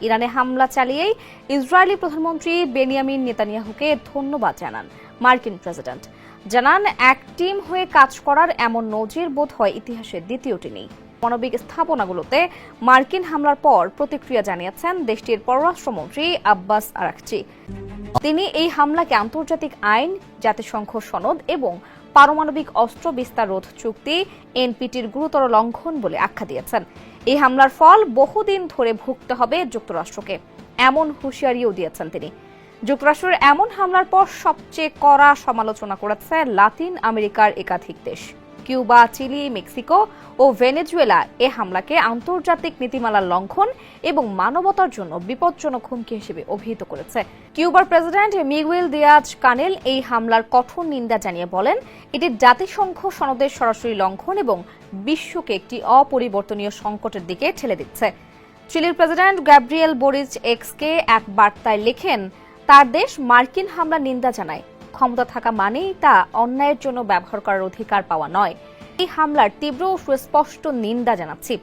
ইরানে হামলা চালিয়েই ইসরায়েলি প্রধানমন্ত্রী বেনিয়ামিন নেতানিয়াহুকে ধন্যবাদ জানান মার্কিন প্রেসিডেন্ট। জানান, এক টিম হয়ে কাজ করার এমন নজির বোধ হয় ইতিহাসের দ্বিতীয়টি নেই মানবিক স্থাপনাগুলোতে মার্কিন হামলার পর প্রতিক্রিয়া জানিয়েছেন দেশটির পররাষ্ট্রমন্ত্রী আব্বাস আরাকচি। তিনি এই হামলাকে আন্তর্জাতিক আইন, জাতিসংঘ সনদ এবং পারমাণবিক অস্ত্র বিস্তার রোধ চুক্তি এনপিটির গুরুতর লঙ্ঘন বলে আখ্যা দিয়েছেন। এই হামলার ফল বহুদিন ধরে ভুগতে হবে যুক্তরাষ্ট্রকে। এমন হুঁশিয়ারিও দিয়েছেন তিনি। যুক্তরাষ্ট্রের এমন হামলার পর সবচেয়ে কড়া সমালোচনা করেছে লাতিন আমেরিকার একাধিক দেশ। কিউবা, চিলি, মেক্সিকো ও ভেনেজুয়েলা এ হামলাকে আন্তর্জাতিক নীতিমালার লঙ্ঘন এবং মানবতার জন্য বিপজ্জনক হুমকি হিসেবে অভিহিত করেছে। কিউবার প্রেসিডেন্ট মিগুয়েল দিয়াজ কানেল এই হামলার কঠোর নিন্দা জানিয়ে বলেন, এটি জাতিসংঘ সনদের সরাসরি লঙ্ঘন এবং বিশ্বকে একটি অপরিবর্তনীয় সংকটের দিকে ঠেলে দিচ্ছে। চিলির প্রেসিডেন্ট গ্যাব্রিয়েল বোরিচ এক্সকে এক বার্তায় লেখেন, তার দেশ মার্কিন হামলার নিন্দা জানায়। ক্ষমতা থাকা মানেই তা অন্যায়ের জন্য ব্যবহার করার অধিকার পাওয়া নয়। এই হামলার তীব্র সুস্পষ্ট নিন্দা জানাচ্ছি।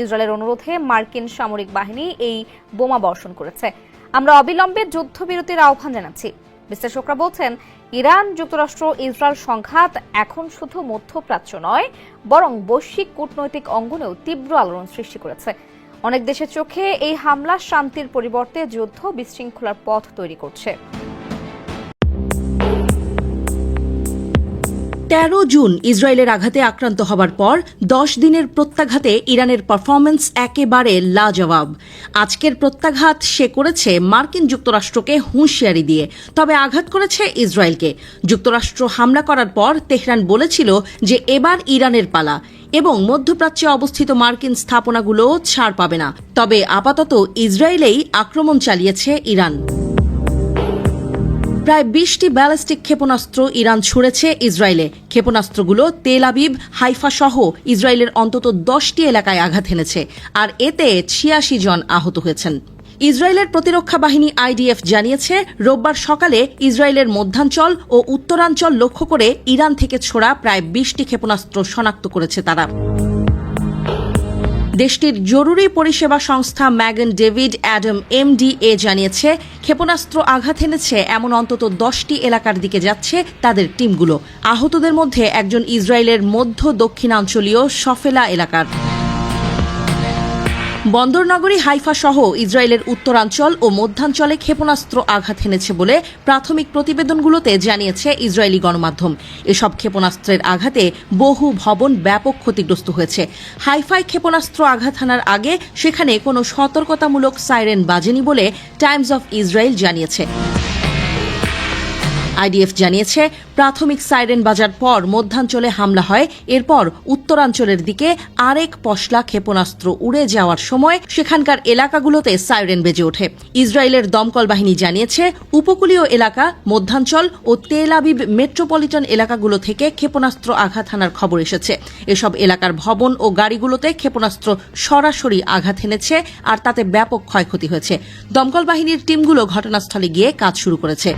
ইসরায়েলের অনুরোধে মার্কিন সামরিক বাহিনী এই বোমা বর্ষণ করেছে। আমরা অবিলম্বে যুদ্ধবিরতির আহ্বান জানাচ্ছি। বিশ্লেষকরা বলছেন, ইরান, যুক্তরাষ্ট্র, ইসরায়েল সংঘাত এখন শুধু মধ্যপ্রাচ্য নয়, বরং বৈশ্বিক কূটনৈতিক অঙ্গনেও তীব্র আলোড়ন সৃষ্টি করেছে। অনেক দেশের চোখে এই হামলা শান্তির পরিবর্তে যুদ্ধ বিশৃঙ্খলার পথ তৈরি করছে। তেরো জুন ইসরায়েলের আঘাতে আক্রান্ত হবার পর দশ দিনের প্রত্যাঘাতে ইরানের পারফরমেন্স একেবারে লাজবাব। আজকের প্রত্যাঘাত সে করেছে মার্কিন যুক্তরাষ্ট্রকে হুঁশিয়ারি দিয়ে। তবে আঘাত করেছে ইসরায়েলকে। যুক্তরাষ্ট্র হামলা করার পর তেহরান বলেছিল যে এবার ইরানের পালা এবং মধ্যপ্রাচ্যে অবস্থিত মার্কিন স্থাপনাগুলো ছাড় পাবে না। তবে আপাতত ইসরায়েলেই আক্রমণ চালিয়েছে ইরান। প্রায় বিশটি ব্যালিস্টিক ক্ষেপণাস্ত্র ইরান ছুড়েছে ইসরায়েলে। ক্ষেপণাস্ত্রগুলো তেল আবিব, হাইফা সহ ইসরায়েলের অন্তত দশটি এলাকায় আঘাত এনেছে আর এতে ছিয়াশি জন আহত হয়েছেন। ইসরায়েলের প্রতিরক্ষা বাহিনী আইডিএফ জানিয়েছে, রোববার সকালে ইসরায়েলের মধ্যাঞ্চল ও উত্তরাঞ্চল লক্ষ্য করে ইরান থেকে ছোড়া প্রায় বিশটি ক্ষেপণাস্ত্র শনাক্ত করেছে তারা। দেশটির জরুরি পরিষেবা সংস্থা ম্যাগন ডেভিড অ্যাডাম এ জানিয়েছে, ক্ষেপণাস্ত্র আঘাত এনেছে এমন অন্তত দশটি এলাকার দিকে যাচ্ছে তাদের টিমগুলো। আহতদের মধ্যে একজন ইসরায়েলের মধ্য দক্ষিণাঞ্চলীয় সফেলা এলাকার। বন্দরনগরী হাইফা সহ ইসরায়েলের উত্তরাঞ্চল ও মধ্যাঞ্চলে ক্ষেপণাস্ত্র আঘাত হেনেছে বলে প্রাথমিক প্রতিবেদনগুলোতে জানিয়েছে ইসরায়েলি গণমাধ্যম। এসব ক্ষেপণাস্ত্রের আঘাতে বহু ভবন ব্যাপক ক্ষতিগ্রস্ত হয়েছে। হাইফায় ক্ষেপণাস্ত্র আঘাত হানার আগে সেখানে কোনো সতর্কতামূলক সাইরেন বাজেনি বলে টাইমস অফ ইসরায়েল জানিয়েছে। আইডিএফ জানিয়েছে, প্রাথমিক সাইরেন বাজার পর মধ্যাঞ্চলে হামলা হয়। এরপর উত্তরাঞ্চলের দিকে আরেক পশলা ক্ষেপণাস্ত্র উড়ে যাওয়ার সময় সেখানকার এলাকাগুলোতে সাইরেন বেজে ওঠে। ইসরায়েলের দমকল বাহিনী জানিয়েছে, উপকূলীয় এলাকা, মধ্যাঞ্চল ও তেল আবিব মেট্রোপলিটন এলাকাগুলো থেকে ক্ষেপণাস্ত্র আঘাত হানার খবর এসেছে। এসব এলাকার ভবন ও গাড়িগুলোতে ক্ষেপণাস্ত্র সরাসরি আঘাত এনেছে আর তাতে ব্যাপক ক্ষয়ক্ষতি হয়েছে। দমকল বাহিনীর টিমগুলো ঘটনাস্থলে গিয়ে কাজ শুরু করেছে।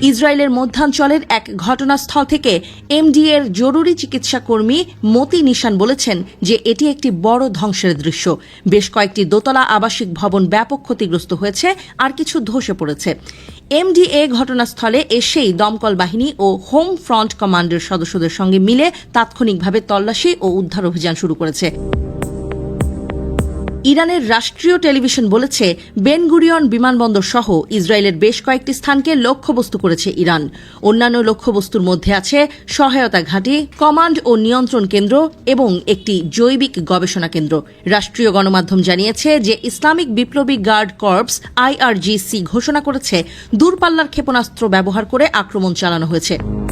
ইসরায়েলের মধ্যাঞ্চলের এক ঘটনাস্থল থেকে এমডিএর জরুরি চিকিৎসা কর্মী মতি নিশান বলেছেন যে এটি একটি বড় ধ্বংসের দৃশ্য। বেশ কয়েকটি দোতলা আবাসিক ভবন ব্যাপক ক্ষতিগ্রস্ত হয়েছে আর কিছু ধসে পড়েছে। এমডিএ ঘটনাস্থলে এসেই দমকল বাহিনী ও হোম ফ্রন্ট কমান্ডের সদস্যদের সঙ্গে মিলে তাৎক্ষণিকভাবে তল্লাশি ও উদ্ধার অভিযান শুরু করেছে। ইরানের রাষ্ট্রীয় টেলিভিশন বলেছে বেনগুরিয়ন বিমানবন্দর সহ ইসরায়েলের বেশ কয়েকটি স্থানকে লক্ষ্যবস্তু করেছে ইরান। অন্যান্য লক্ষ্যবস্তুর মধ্যে আছে সহায়তা ঘাঁটি, কমান্ড ও নিয়ন্ত্রণ কেন্দ্র এবং একটি জৈবিক গবেষণা কেন্দ্র। রাষ্ট্রীয় গণমাধ্যম জানিয়েছে যে ইসলামিক বিপ্লবী গার্ড কর্পস আইআরজিসি ঘোষণা করেছে, দূরপাল্লার ক্ষেপণাস্ত্র ব্যবহার করে আক্রমণ চালানো হয়েছে।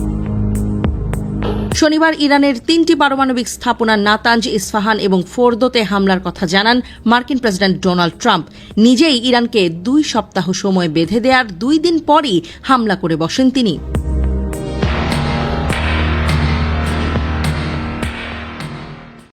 শনিবার ইরানের তিনটি পারমাণবিক স্থাপনা নাতাঞ্জ ইস্ফাহান এবং ফোরদোতে হামলার কথা জানান মার্কিন প্রেসিডেন্ট ডোনাল্ড ট্রাম্প। নিজেই ইরানকে দুই সপ্তাহ সময় বেঁধে দেওয়ার দুই দিন পরই হামলা করে বসেন তিনি।